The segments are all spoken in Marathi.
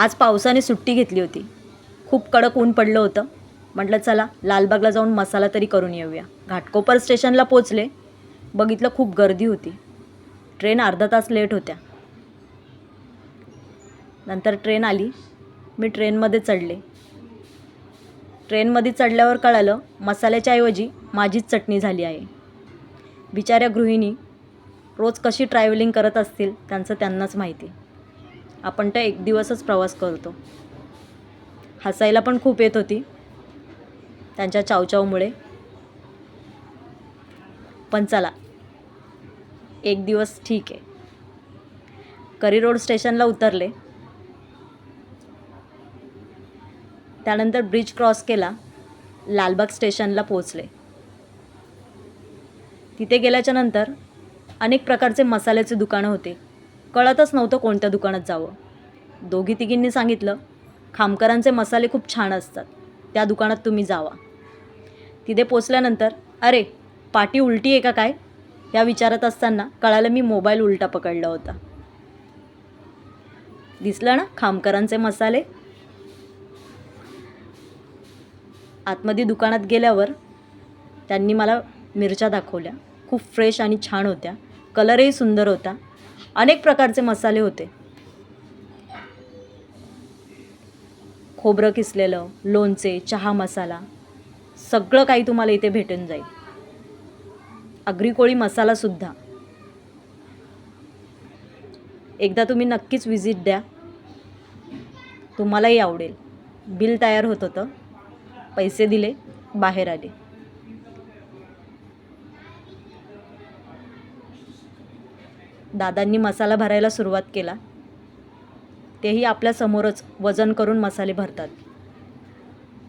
आज पावसाने सुट्टी घेतली होती. खूप कडक ऊन पडलं होतं. म्हटलं चला लालबागला जाऊन मसाला तरी करून येऊया. घाटकोपर स्टेशनला पोचले. बघितलं खूप गर्दी होती. ट्रेन अर्धा तास लेट होत्या. नंतर ट्रेन आली. मी ट्रेनमध्ये चढले. ट्रेनमध्ये चढल्यावर कळालं मसाल्याच्या ऐवजी माझीच चटणी झाली आहे. बिचाऱ्या गृहिणी रोज कशी ट्रॅव्हलिंग करत असतील त्यांचं त्यांनाच माहिती. आपण तर एक दिवसच प्रवास करतो. हसायला पण खूप येत होती. त्यांच्या चावचावमुळे. पण चला एक दिवस ठीक आहे. करी रोड स्टेशनला उतरले. त्यानंतर ब्रिज क्रॉस केला लालबाग स्टेशनला पोचले तिथे गेल्याच्यानंतर अनेक प्रकारचे मसाल्याचे दुकानं होते. कळतच नव्हतं कोणत्या दुकानात जावं. दोघी तिघींनी सांगितलं खामकरांचे मसाले खूप छान असतात. त्या दुकानात तुम्ही जावा. तिथे पोचल्यानंतर अरे पाटी उलटी आहे का काय? या विचारत असताना कळालं मी मोबाईल उलटा पकडला होता. दिसलं ना खामकरांचे मसाले? आतमध्ये दुकानात गेल्यावर त्यांनी मला मिरच्या दाखवल्या. खूप फ्रेश आणि छान होत्या. कलरही सुंदर होता. अनेक प्रकारचे मसाले होते. खोबरं किसलेलं लोणचे चहा मसाला सगळं काही तुम्हाला इथे भेटून जाईल. आगरी कोळी मसालासुद्धा एकदा तुम्ही नक्कीच व्हिजिट द्या. तुम्हालाही आवडेल. बिल तयार होत होतं. पैसे दिले बाहेर आले. दादांनी मसाला भरायला सुरुवात केला. तेही आपल्यासमोरच वजन करून मसाले भरतात.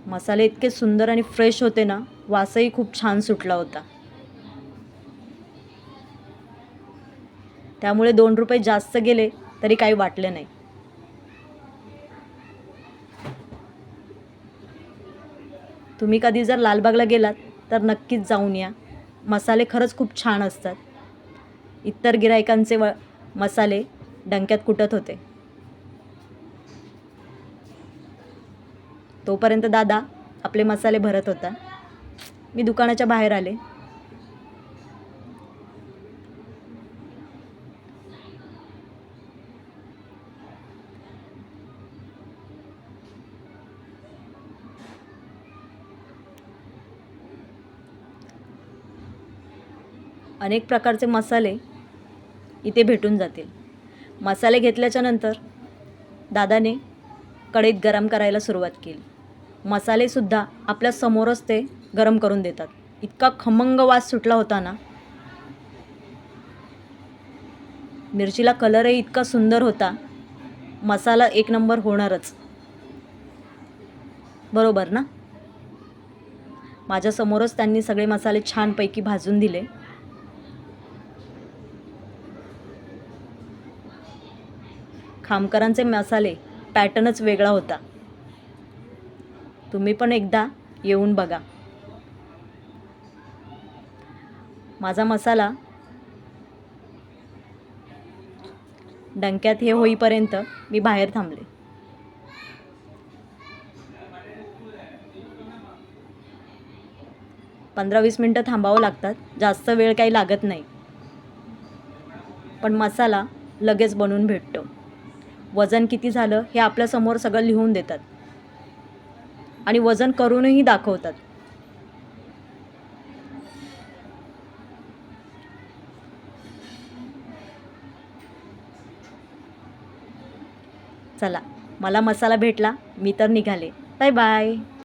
मसाले इतके सुंदर आणि फ्रेश होते ना वासही खूप छान सुटला होता. त्यामुळे दोन रुपये जास्त गेले तरी काही वाटले नाही. तुम्ही कधी जर लालबागला गेलात तर नक्कीच जाऊन या. मसाले खरंच खूप छान असतात. इतर गिरायकांचे व मसाले डंक्यात कुटत होते. तोपर्यंत दादा आपले मसाले भरत होता. मी दुकानाच्या बाहेर आले. अनेक प्रकारचे मसाले इथे भेटून जातील. मसाले घेतल्याच्या नंतर दादाने कढईत गरम करायला सुरुवात केली. मसालेसुद्धा आपल्या समोरच ते गरम करून देतात. इतका खमंग वास सुटला होता ना. मिरचीला कलरही इतका सुंदर होता. मसाला एक नंबर होणारच. बरोबर ना? माझ्यासमोरच त्यांनी सगळे मसाले छानपैकी भाजून दिले. खामकरांचे मसाले पॅटर्नच वेगळा होता. तुम्ही पण एकदा येऊन बघा. माझा मसाला डंक्यात हे होईपर्यंत मी बाहेर थांबले. पंधरा वीस मिनटं थांबावं लागतात. जास्त वेळ काही लागत नाही. पण मसाला लगेच बनवून भेटतो. वजन किती झालं हे आपल्यासमोर सगळं लिहून देतात. आणि वजन करूनही दाखवतात. चला मला मसाला भेटला मी तर निघाले. Bye bye.